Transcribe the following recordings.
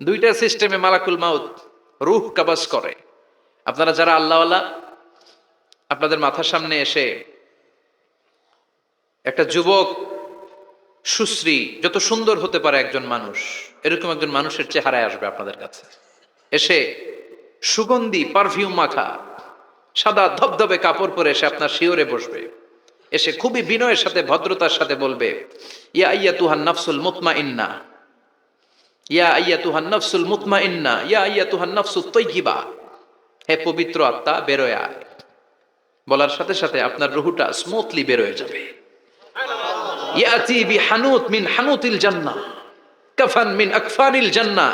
দুইটা সিস্টেমে মালাকুল মাউত, রুহ কাবাজ করে। আপনারা যারা আল্লাহওয়ালা, আপনাদের মাথার সামনে এসে একটা যুবক সুশ্রী, যত সুন্দর হতে পারে একজন মানুষ, এরকম একজন মানুষের চেহারায় আসবে আপনাদের কাছে। এসে সুগন্ধি পারফিউম মাখা, সাদা ধবধবে কাপড় পরে এসে আপনার শিওরে বসবে। এসে খুবই বিনয়ের সাথে, ভদ্রতার সাথে বলবে, ইয়া ইয়া তুহান নাফসুল মুতমা ইন্না ইয়া আইয়া তুহান নফসুল মুতমা ইন্না ইয়া আইয়া তুহান নফসুল তৈগিবা হে পবিত্র আত্মা বেরোয় আয়। বলার সাথে সাথে আপনার রুহুটা স্মুথলি বেরোয় যাবে। ইয়াতি বি হানুত মিন হানুতিল জান্নাহ কাফান মিন আকফানিল জান্নাহ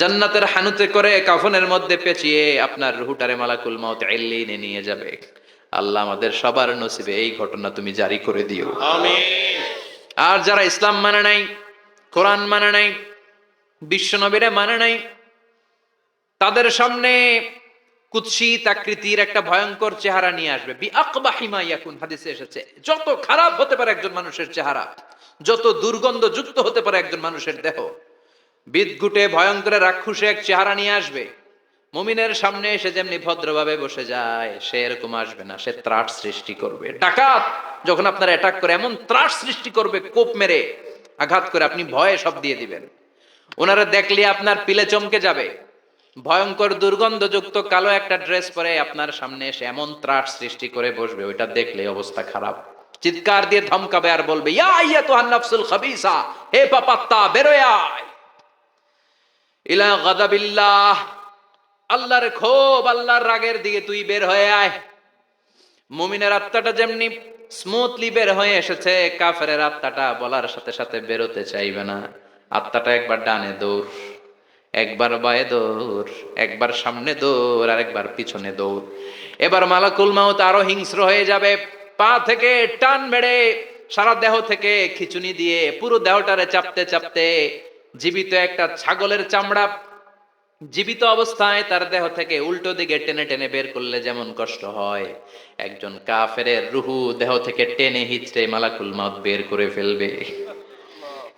জান্নাতের হানুতে করে কাফনের মধ্যে পেঁচিয়ে আপনার রুহুটারে মালাকুল মাউত এল্লিনে নিয়ে যাবে। আল্লাহ আমাদের সবার নসিবে এই ঘটনা তুমি জারি করে দিও। আর যারা ইসলাম মানে নাই কোরআন মানে নাই বিশ্বনবীরা মানে নাই। তাদের সামনে কুৎসিত আকৃতির একটা ভয়ঙ্কর চেহারা নিয়ে আসবে। হাদিসে এসেছে। যত খারাপ হতে পারে একজন মানুষের চেহারা, যত দুর্গন্ধ যুক্ত হতে পারে একজন মানুষের দেহ, বিদঘুটে ভয়ঙ্কর রাক্ষুসে এক চেহারা নিয়ে আসবে। মুমিনের সামনে এসে যেমনি ভদ্রভাবে বসে যায়, সে এরকম আসবে না, সে ত্রাস সৃষ্টি করবে। ডাকাত যখন আপনার অ্যাটাক করে, এমন ত্রাস সৃষ্টি করবে, কোপ মেরে আঘাত করে আপনি ভয়ে সব দিয়ে দিবেন। ওনারা দেখলে আপনার পিলে চমকে যাবে। ভয়ঙ্কর দুর্গন্ধযুক্ত কালো একটা ড্রেস পরে আপনার সামনে এসে এমন ত্রাস সৃষ্টি করে বসবে, ওইটা দেখলে অবস্থা খারাপ। চিৎকার দিয়ে ধমকাবে আর বলবে হে পাপাত্তা ইলা আল্লাহর ক্ষোভ, আল্লাহর রাগের দিকে তুই বের হয়ে আয়। মুমিনের আত্মাটা যেমনি স্মুথলি বের হয়ে এসেছে কাফের আত্মাটা বলার সাথে সাথে বেরোতে চাইবে না। আত্মাটা একবার ডানে দৌড়, একবার বায়ে দৌড়, একবার সামনে দৌড় আর একবার পিছনে দৌড়। এবার মালাকুল মাউত আরও হিংস্র হয়ে যাবে, পা থেকে টান মেরে সারা দেহ থেকে খিচুনি দিয়ে পুরো দেহটারে চাপতে চাপতে জীবিত একটা ছাগলের চামড়া জীবিত অবস্থায় তার দেহ থেকে উল্টো দিকে টেনে টেনে বের করলে যেমন কষ্ট হয়। একজন কাফেরের রুহু দেহ থেকে টেনে হিচড়ে মালাকুল মাউত বের করে ফেলবে।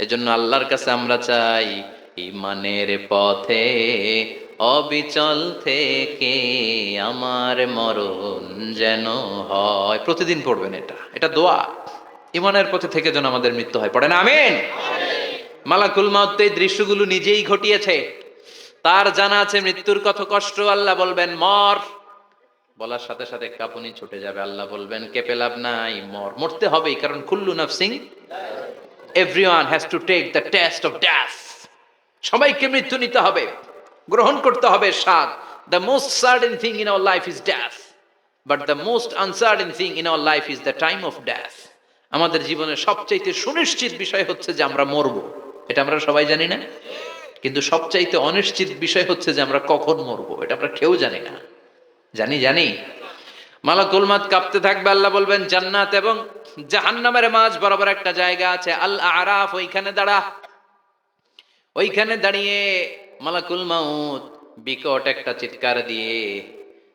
এজন্য আল্লাহর কাছে আমরা চাই, ইমানের পথে, অবিচল থেকে আমার মরণ যেন হয়। প্রতিদিন পড়বেন এটা। এটা দোয়া। ইমানের পথে থেকে যেন আমাদের মৃত্যু হয়। পড়েন, আমিন। মালাকুল মাউত এই দৃশ্যগুলো নিজেই ঘটিয়েছে। তার জানা আছে মৃত্যুর কত কষ্ট, আল্লাহ বলবেন, মর। বলার সাথে সাথে কাপুনি ছুটে যাবে। আল্লাহ বলবেন, কেঁপে লাভ নাই, মর। মরতে হবেই, কারণ কুল্লু নাফসিং everyone has to take the test of death সবাইকে মৃত্যু নিতে হবে, গ্রহণ করতে হবে স্বাদ। The most certain thing in our life is death but the most uncertain thing in our life is the time of death আমাদের জীবনের সবচাইতে সুনিশ্চিত বিষয় হচ্ছে যে আমরা মরব। এটা আমরা সবাই জানি না? কিন্তু সবচাইতে অনিশ্চিত বিষয় হচ্ছে যে আমরা কখন মরবো। এটা আমরা কেউ জানি না। জানি জানি। মালাকুল মাত কাঁপতে থাকবে, আল্লাহ বলবেন, জান্নাত এবং জাহান্নামের মাঝ বরাবর একটা জায়গা আছে আল আরাফ ওইখানে দাঁড়া। ওইখানে দাঁড়িয়ে মালাকুল মাউত বিকট একটা চিৎকার দিয়ে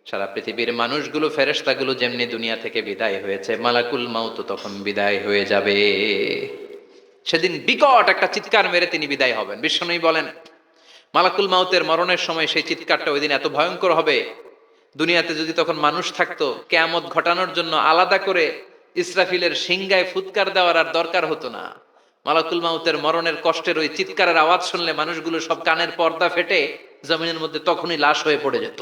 সারা পৃথিবীর মানুষগুলো, ফেরেশতাগুলো যেমনি দুনিয়া থেকে বিদায় হয়েছে, মালাকুল মাউত তখন বিদায় হয়ে যাবে। সেদিন বিকট একটা চিৎকার মেরে তিনি বিদায় হবেন বিশ্বনবী বলেন, মালাকুল মাউতের মরণের সময় সেই চিৎকারটা ওই দিন এত ভয়ঙ্কর হবে। দুনিয়াতে যদি তখন মানুষ থাকতো, কেয়ামত ঘটানোর জন্য আলাদা করে ইসরাফিলের সিংগায় ফুৎকার দেওয়ার আর দরকার হতো না। মালাকুল মাউতের মরণের কষ্টের ওই চিৎকারের আওয়াজ শুনলে মানুষগুলো সব কানের পর্দা ফেটে জমিনের মধ্যে তখনই লাশ হয়ে পড়ে যেত।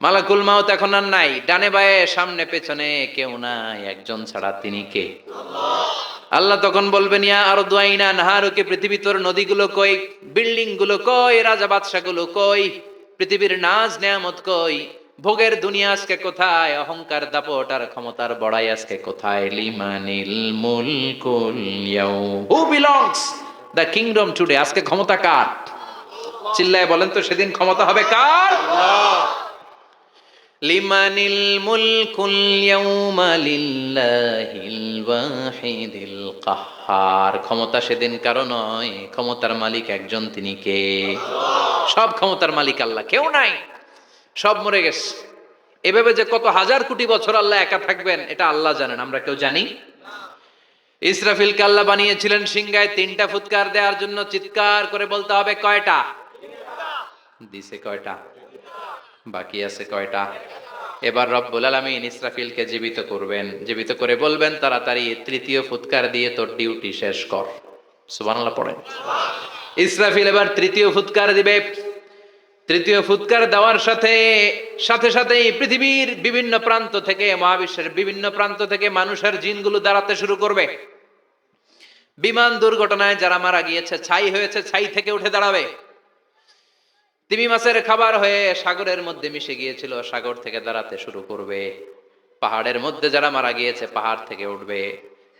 মালাকুল মাউত এখন আর নাই, ডানে বায়ে, সামনে পেছনে কেউ নাই, একজন ছাড়া তিনি কে? আল্লাহ তখন বলবেন, ইয়া আর দোয়াইনা নাহারুকে পৃথিবী তোর নদীগুলো কই বিল্ডিংগুলো কই, রাজা বাদশা গুলো কই, পৃথিবীর নাজ নেয়ামত কই? ভোগের দুনিয়া আজকে কোথায়? অহংকার দাপট আর ক্ষমতার বড়াই আজকে কোথায়? লিমানিল মুলকুল who belongs the kingdom today আজকে ক্ষমতা কার? চিল্লায় বলেন তো, সেদিন ক্ষমতা হবে কার? লিমানিল মুলকুল ইয়াউমা লিল্লাহিল ওয়াহিদিল কাহ্হার ক্ষমতা সেদিন কারও নয়, ক্ষমতার মালিক একজন তিনি কে? সব ক্ষমতার মালিক আল্লাহ, কেউ নাই। সব মরে গেছে। এভাবে যে কত হাজার কোটি বছর আল্লাহ একা থাকবেন, এটা আল্লাহ জানেন, আমরা কেউ জানি। ইসরাফিল কাল্লা বানিয়েছিলেন সিংগায় তিনটা ফুৎকার দেওয়ার জন্য চিৎকার করে বলতে হবে, কয়টা? দিছে কয়টা? বাকি আছে কয়টা? এবার রব রব্বুল আলামিন ইসরাফিলকে জীবিত করবেন। জীবিত করে বলবেন, তাড়াতাড়ি তৃতীয় ফুৎকার দিয়ে তোর ডিউটি শেষ কর। সুবহানাল্লাহ পড়েন। ইসরাফিল এবার তৃতীয় ফুৎকার দিবে। তৃতীয় ফুৎকার দেওয়ার সাথে সাথে সাথেই পৃথিবীর বিভিন্ন প্রান্ত থেকে, মহাবিশ্বের বিভিন্ন প্রান্ত থেকে মানুষের জিনগুলো দাঁড়াতে শুরু করবে। বিমান দুর্ঘটনায় যারা মারা গিয়েছে, ছাই হয়েছে, ছাই থেকে উঠে দাঁড়াবে। তিমি মাছের খাবার হয়ে সাগরের মধ্যে মিশে গিয়েছিল, সাগর থেকে দাঁড়াতে শুরু করবে। পাহাড়ের মধ্যে যারা মারা গিয়েছে, পাহাড় থেকে উঠবে।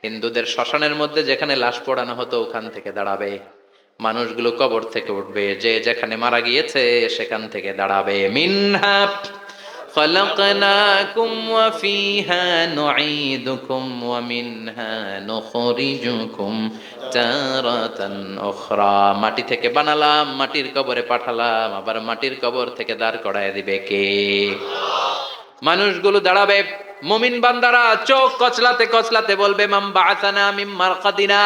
হিন্দুদের শ্মশানের মধ্যে যেখানে লাশ পোড়ানো হতো, ওখান থেকে দাঁড়াবে। মানুষগুলো কবর থেকে উঠবে যে যেখানে মারা গিয়েছে সেখান থেকে দাঁড়াবে মিনহা خلقناكم وفيها نعيدكم ومنها نخرجكم تارة أخرى মাটি থেকে বানালাম মাটির কবরে পাঠালাম আবার মাটির কবর থেকে দাঁড় করায় দিবে কে মানুষগুলো দাঁড়াবে মুমিন বান্দারা চোখ কচলাতে কচলাতে বলবে মাম বাআসানা মিম মারকাদিনা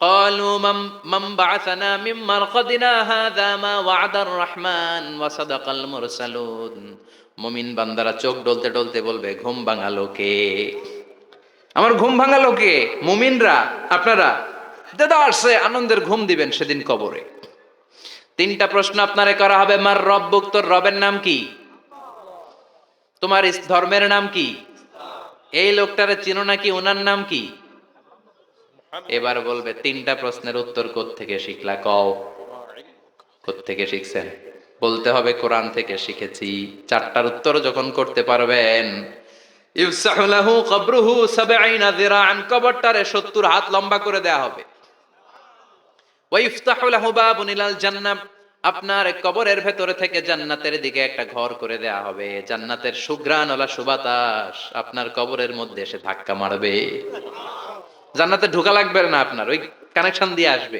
قالوا من من بعثنا من مرقدنا هذا ما وعد الرحمن وصدق المرسلون মুমিন বান্দারা চোখ ডলতে ডলতে বলবে ঘুম ভাঙালো কে আমার ঘুম ভাঙালো কে মুমিনরা আপনারা দাদা আসছে আনন্দের ঘুম দিবেন সেদিন কবরে তিনটা প্রশ্ন আপনারে করা হবে মার রব তোর রবের নাম কি তোমার ইস- ধর্মের নাম কি এই লোকটারে চিনো নাকি ওনার নাম কি এবার বলবে, তিনটা প্রশ্নের উত্তর থেকে শিখলা? কও। থেকে শিখছেন? বলতে হবে, কোরআন থেকে শিখেছি। চারটার উত্তর যখন করতে পারবেন ইফসাহু কবরুহু সাবঈনা যিরাআন, কবরটারে 70 হাত লম্বা করে দেয়া হবে। ওয়া আপনার কবরের ভেতরে থেকে জান্নাতের দিকে একটা ঘর করে দেয়া হবে। জান্নাতের সুঘ্রাণওয়ালা সুবাতাস আপনার কবরের মধ্যে এসে ধাক্কা মারবে। জান্নাতে ঢোকা লাগবে না আপনার ওই কানেকশন দিয়ে আসবে।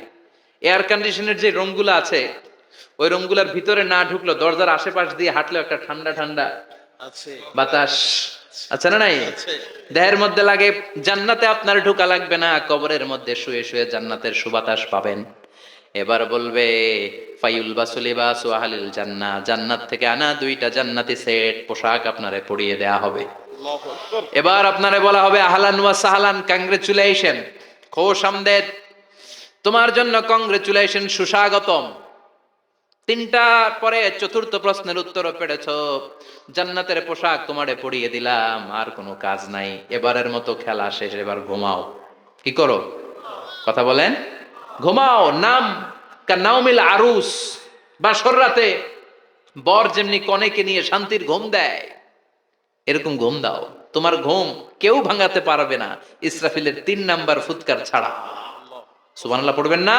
এয়ার কন্ডিশনের যে রুমগুলো আছে ওই রুমগুলোর ভিতরে না ঢুকলো দরজার আশেপাশ দিয়ে হাঁটলো একটা ঠান্ডা ঠান্ডা বাতাস। আছে না নাই? দেহের মধ্যে লাগে জান্নাতে আপনার ঢোকা লাগবে না কবরের মধ্যে শুয়ে শুয়ে জান্নাতের সুবাতাস পাবেন। এবার বলবে ফাইউল বাসুলি বা সুহালিল জান্না জান্নাত থেকে আনা দুইটা জান্নাতি সেট পোশাক আপনারে পরিয়ে দেয়া হবে। এবার আপনারে বলা হবে আহলান ওয়া সাহলান কংগ্রেচুলেশন খোশ আমদেদ। তোমার জন্য কংগ্রেচুলেশন সুস্বাগতম। তিনটা পরে চতুর্থ প্রশ্নের উত্তরও পেরেছ। জান্নাতের পোশাক তোমারে পরিয়ে দিলাম, আর কোনো কাজ নাই। এবারের মতো খেলা শেষ, এবার ঘুমাও। কি করো? কথা বলেন। ঘুমাও, নাম নাওমিল আরুস বা রাতে। বর যেমনি কনেকে নিয়ে শান্তির ঘুম দেয়। এরকম ঘুম দাও। তোমার ঘুম কেউ ভাঙাতে পারবে না। ইসরাফিলের তিন নাম্বার ফুৎকার ছাড়া। সুবান পড়বেন না?